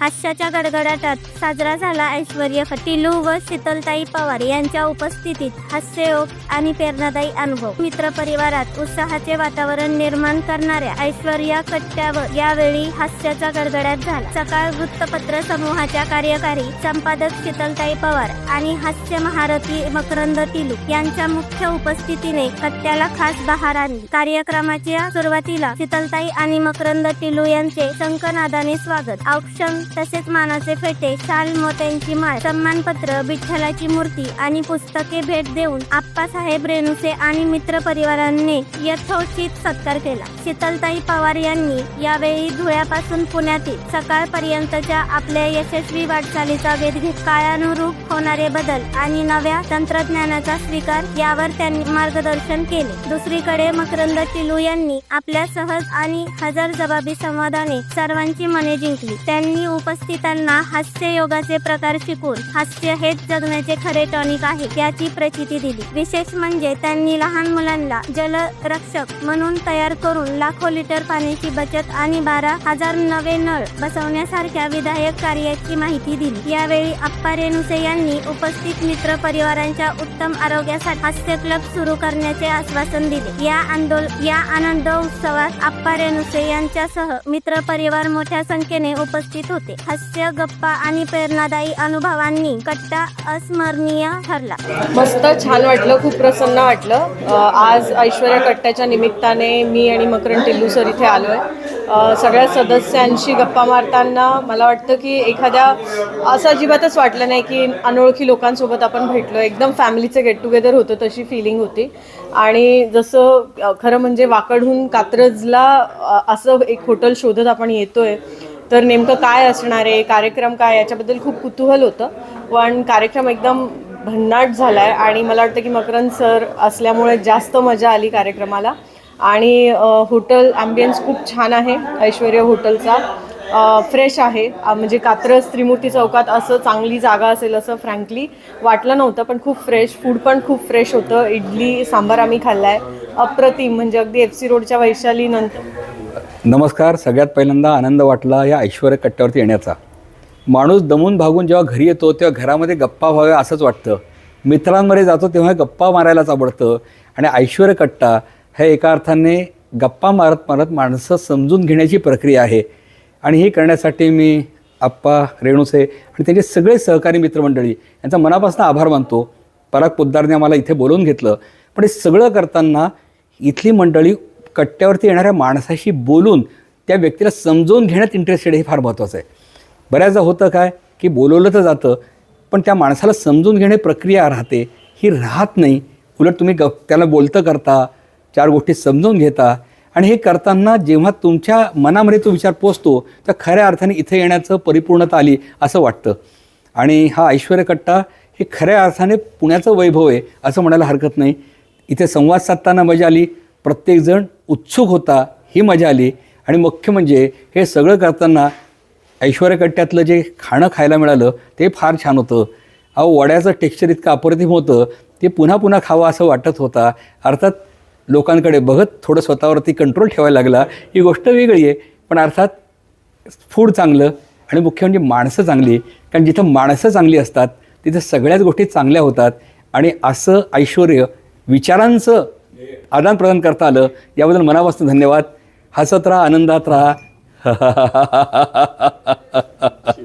हास्याच्या गडगडाटात साजरा झाला ऐश्वर्य खट. टिलू व शीतलताई पवार यांच्या उपस्थितीत हास्ययोग आणि प्रेरणादायी अनुभव. मित्र परिवारात उत्साहाचे वातावरण निर्माण करणाऱ्या ऐश्वर्या कट्ट्यावर यावेळी हास्याचा गडगडाट झाला. सकाळ वृत्तपत्र समूहाच्या कार्यकारी संपादक शीतलताई पवार आणि हास्य महारथी मकरंद टिलू यांच्या मुख्य उपस्थितीने कट्ट्याला खास बहार आणली. कार्यक्रमाच्या सुरुवातीला शीतलताई आणि मकरंद टिलू यांचे शंकनादाने स्वागत. औक्षण तसेच मानाचे फेटे शाल मोत्यांची माळ सन्मानपत्र विठ्ठलाची मूर्ती आणि पुस्तके भेट देऊन आप्पासाहेब रेणुसे आणि मित्र परिवारांनी यथोचित सत्कार केला. शीतलताई पवार यांनी यावेळी धुळ्यापासून पुण्यातील सकाळपर्यंतच्या आपल्या यशस्वी वाटचालीचा वेध घेत काळानुरूप होणारे बदल आणि नव्या तंत्रज्ञानाचा स्वीकार यावर त्यांनी मार्गदर्शन केले. दुसरीकडे मकरंद टिलू यांनी आपल्या सहज आणि हजर जबाबी संवादाने सर्वांची मने जिंकली. त्यांनी उपस्थितांना हास्य योगाचे प्रकार शिकून हास्य हेच जगण्याचे खरे टॉनिक आहे याची प्रचिती दिली. विशेष म्हणजे त्यांनी लहान मुलांना जलरक्षक म्हणून तयार करून लाखो लिटर पाण्याची बचत आणि बारा हजार नवे नळ बसवण्यासारख्या विधायक कार्याची माहिती दिली. यावेळी अप्पा रेणुसे यांनी उपस्थित मित्र परिवारांच्या उत्तम आरोग्यासाठी हास्य क्लब सुरू करण्याचे आश्वासन दिले. या आंदोल या आनंद उत्सवात अप्पा रेणुसे यांच्यासह मित्र परिवार मोठ्या संख्येने उपस्थित होते. हास्य गप्पा आणि प्रेरणादायी अनुभवांनी कट्टा अस्मरणीय ठरला. मस्त छान वाटलं खूप प्रसन्न वाटलं. आज ऐश्वर्या कट्ट्याच्या निमित्ताने मी आणि मकरन टिल्लू सर इथे आलो आहे सगळ्या सदस्यांशी गप्पा मारताना मला वाटतं की एखाद्या असं अजिबातच वाटलं नाही की अनोळखी लोकांसोबत आपण भेटलो एकदम फॅमिलीचं गेट टुगेदर होतं तशी फिलिंग होती. आणि जसं खरं म्हणजे वाकडहून कात्रजला असं एक हॉटेल शोधत आपण येतोय तर नेमकं काय असणार आहे? कार्यक्रम काय? याच्याबद्दल खूप कुतूहल होतं. पण कार्यक्रम एकदम भन्नाट झाला आहे आणि मला वाटतं की मकरंद सर असल्यामुळे जास्त मजा आली कार्यक्रमाला. आणि हॉटेल ॲम्बियन्स खूप छान आहे ऐश्वर्या हॉटेलचा फ्रेश आहे. म्हणजे कात्रज त्रिमूर्ती चौकात असं चांगली जागा असेल असं फ्रँकली वाटलं नव्हतं पण खूप फ्रेश फूड पण खूप फ्रेश होतं. इडली सांबार आम्ही खाल्ला आहे अप्रतिम म्हणजे अगदी एफ सी रोडच्या वैशालीनंतर. नमस्कार सगळ्यात पहिल्यांदा आनंद वाटला या ऐश्वर्य कट्ट्यावरती येण्याचा. माणूस दमून भागून जेव्हा घरी येतो तेव्हा घरामध्ये गप्पा व्हाव्या असंच वाटतं. मित्रांमध्ये जातो तेव्हा गप्पा मारायलाच आवडतं. आणि ऐश्वर्य कट्टा हे एका अर्थाने गप्पा मारत मारत माणसं समजून घेण्याची प्रक्रिया आहे. आणि हे करण्यासाठी मी आप्पा रेणुसे आणि त्यांचे सगळे सहकारी मित्रमंडळी यांचा मनापासून आभार मानतो. पराग पोद्दारने आम्हाला इथे बोलवून घेतलं. पण हे सगळं करताना इथली मंडळी कट्ट्यावरती येणाऱ्या माणसाशी बोलून त्या व्यक्तीला समजून घेण्यात इंटरेस्टेड हे फार महत्त्वाचं आहे. बऱ्याचदा होतं काय की बोलवलं तर जातं पण त्या माणसाला समजून घेणे प्रक्रिया राहते ही राहत नाही. उलट तुम्ही ग त्याला बोलतं करता चार गोष्टी समजून घेता आणि हे करताना जेव्हा तुमच्या मनामध्ये तो विचार पोचतो तर खऱ्या अर्थाने इथे येण्याचं परिपूर्णता आली असं वाटतं. आणि हा ऐश्वर्य कट्टा हे खऱ्या अर्थाने पुण्याचं वैभव आहे असं म्हणायला हरकत नाही. इथे संवाद साधताना मजा आली. प्रत्येकजण उत्सुक होता ही मजा आली. आणि मुख्य म्हणजे हे सगळं करताना ऐश्वर्याकट्ट्यातलं जे खाणं खायला मिळालं ते फार छान होतं. अहो वड्याचं टेक्स्चर इतकं अप्रतिम होतं ते पुन्हा पुन्हा खावं असं वाटत होता. अर्थात लोकांकडे बघत थोडं स्वतःवरती कंट्रोल ठेवायला लागला. ही गोष्ट वेगळी आहे. पण अर्थात फूड चांगलं आणि मुख्य म्हणजे माणसं चांगली. कारण जिथं माणसं चांगली असतात तिथं सगळ्याच गोष्टी चांगल्या होतात. आणि असं ऐश्वर विचारांचं आदानप्रदान करता आलं. याबद्दल मनापासून धन्यवाद. हसत राहा आनंदात राहा.